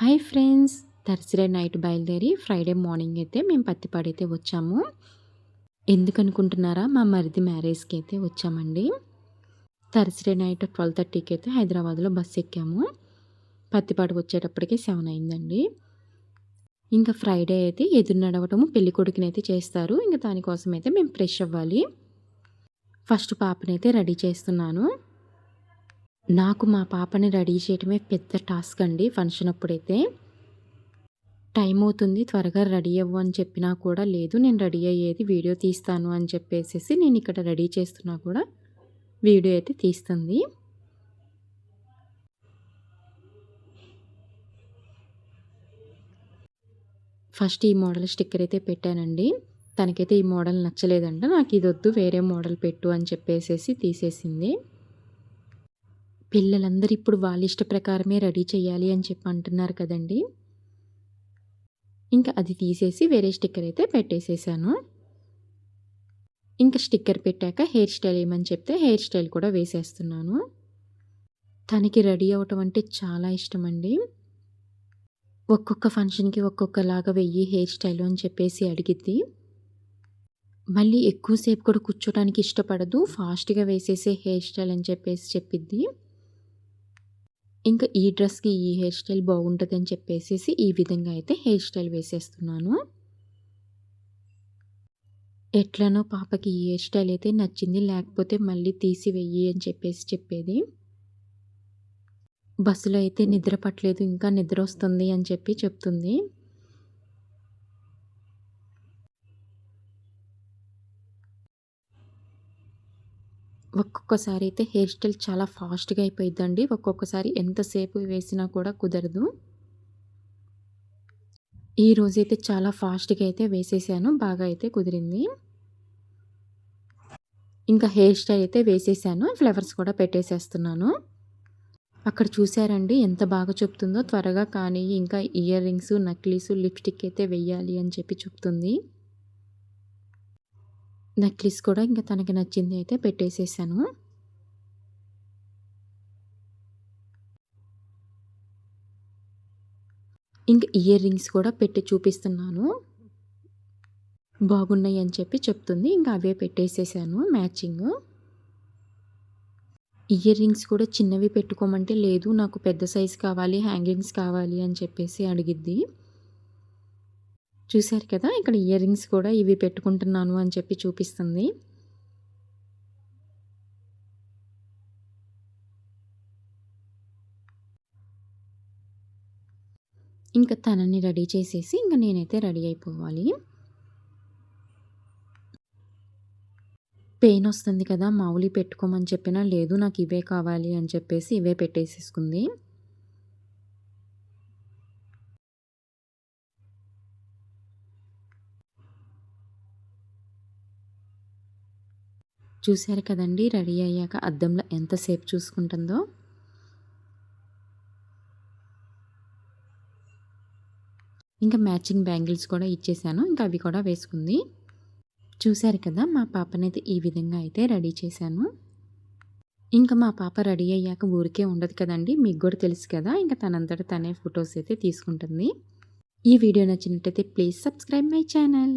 Hi friends Thursday night బయలుదేరి Friday morning అయితే మేము పత్తిపాడు అయితే వచ్చాము. ఎందుకు అనుకుంటున్నారా మా మరిది మ్యారేజ్కి అయితే వచ్చామండి. థర్స్డే నైట్ ట్వెల్వ్ థర్టీకి అయితే హైదరాబాద్లో బస్ ఎక్కాము. పత్తిపాడు వచ్చేటప్పటికి సెవెన్ అయిందండి. ఇంకా ఫ్రైడే అయితే ఎదురు నడవటము పెళ్ళి కొడుకుని అయితే చేస్తారు. ఇంకా దానికోసం అయితే మేము ఫ్రెష్ అవ్వాలి. ఫస్ట్ పాపనైతే రెడీ చేస్తున్నాను. నాకు మా పాపని రెడీ చేయటమే పెద్ద టాస్క్ అండి ఫంక్షన్ అప్పుడైతే. టైం అవుతుంది త్వరగా రెడీ అవ్వు అని చెప్పినా కూడా లేదు నేను రెడీ అయ్యేది వీడియో తీస్తాను అని చెప్పేసి నేను ఇక్కడ రెడీ చేస్తున్నా కూడా వీడియో అయితే తీస్తుంది. ఫస్ట్ ఈ మోడల్ స్టిక్కర్ అయితే పెట్టానండి. తనకైతే ఈ మోడల్ నచ్చలేదంట నాకు ఇది వద్దు వేరే మోడల్ పెట్టు అని చెప్పేసేసి తీసేసింది. పిల్లలందరూ ఇప్పుడు వాళ్ళ ఇష్ట ప్రకారమే రెడీ చేయాలి అని చెప్పి అంటున్నారు కదండి. ఇంకా అది తీసేసి వేరే స్టిక్కర్ అయితే పెట్టేసేసాను. ఇంకా స్టిక్కర్ పెట్టాక హెయిర్ స్టైల్ ఏమని చెప్తే హెయిర్ స్టైల్ కూడా వేసేస్తున్నాను. తనకి రెడీ అవటం అంటే చాలా ఇష్టం అండి ఒక్కొక్క ఫంక్షన్కి ఒక్కొక్కలాగా వెయ్యి హెయిర్ స్టైల్ అని చెప్పేసి అడిగిద్ది. మళ్ళీ ఎక్కువసేపు కూడా కూర్చోడానికి ఇష్టపడదు ఫాస్ట్గా వేసేసే హెయిర్ స్టైల్ అని చెప్పేసి చెప్పిద్ది. ఇంకా ఈ డ్రెస్కి ఈ హెయిర్ స్టైల్ బాగుంటుంది అని చెప్పేసి ఈ విధంగా అయితే హెయిర్ స్టైల్ వేసేస్తున్నాను. ఎట్లనో పాపకి ఈ హెయిర్ స్టైల్ అయితే నచ్చింది లేకపోతే మళ్ళీ తీసి వెయ్యి అని చెప్పేసి చెప్పేది. బస్సులో అయితే నిద్ర పట్టలేదు ఇంకా నిద్ర వస్తుంది అని చెప్పి చెప్తుంది. ఒక్కొక్కసారి అయితే హెయిర్ స్టైల్ చాలా ఫాస్ట్గా అయిపోయిద్దండి. ఒక్కొక్కసారి ఎంతసేపు వేసినా కూడా కుదరదు. ఈ రోజైతే చాలా ఫాస్ట్గా అయితే వేసేసాను. బాగా అయితే కుదిరింది. ఇంకా హెయిర్ స్టైల్ అయితే వేసేసాను. ఫ్లవర్స్ కూడా పెట్టేసేస్తున్నాను. అక్కడ చూసారండి ఎంత బాగా చెప్తుందో. త్వరగా కానీ ఇంకా ఇయర్ రింగ్స్ నక్లీసు లిప్స్టిక్ అయితే వెయ్యాలి అని చెప్పి చెప్తుంది. నెక్లెస్ కూడా ఇంకా తనకి నచ్చింది అయితే పెట్టేసేసాను. ఇంకా ఇయర్ రింగ్స్ కూడా పెట్టి చూపిస్తున్నాను. బాగున్నాయి అని చెప్పి చెప్తుంది. ఇంకా అవే పెట్టేసేసాను మ్యాచింగ్. ఇయర్ రింగ్స్ కూడా చిన్నవి పెట్టుకోమంటే లేదు నాకు పెద్ద సైజ్ కావాలి హ్యాంగింగ్స్ కావాలి అని చెప్పేసి అడిగిద్ది. చూశారు కదా ఇక్కడ ఇయర్ రింగ్స్ కూడా ఇవి పెట్టుకుంటున్నాను అని చెప్పి చూపిస్తుంది. ఇంకా తనని రెడీ చేసేసి ఇంకా నేనైతే రెడీ అయిపోవాలి. పెయిన్ వస్తుంది కదా మామూలు పెట్టుకోమని చెప్పినా లేదు నాకు ఇవే కావాలి అని చెప్పేసి ఇవే పెట్టేసేసుకుంది. చూశారు కదండి రెడీ అయ్యాక అద్దంలో ఎంతసేపు చూసుకుంటుందో. ఇంకా మ్యాచింగ్ బ్యాంగిల్స్ కూడా ఇచ్చేసాను ఇంకా అవి కూడా వేసుకుంది. చూశారు కదా మా పాపనైతే ఈ విధంగా అయితే రెడీ చేశాను. ఇంకా మా పాప రెడీ అయ్యాక ఊరికే ఉండదు కదండి మీకు కూడా తెలుసు కదా ఇంకా తనంతట తనే ఫొటోస్ అయితే తీసుకుంటుంది. ఈ వీడియో నచ్చినట్టయితే ప్లీజ్ సబ్స్క్రైబ్ మై ఛానల్.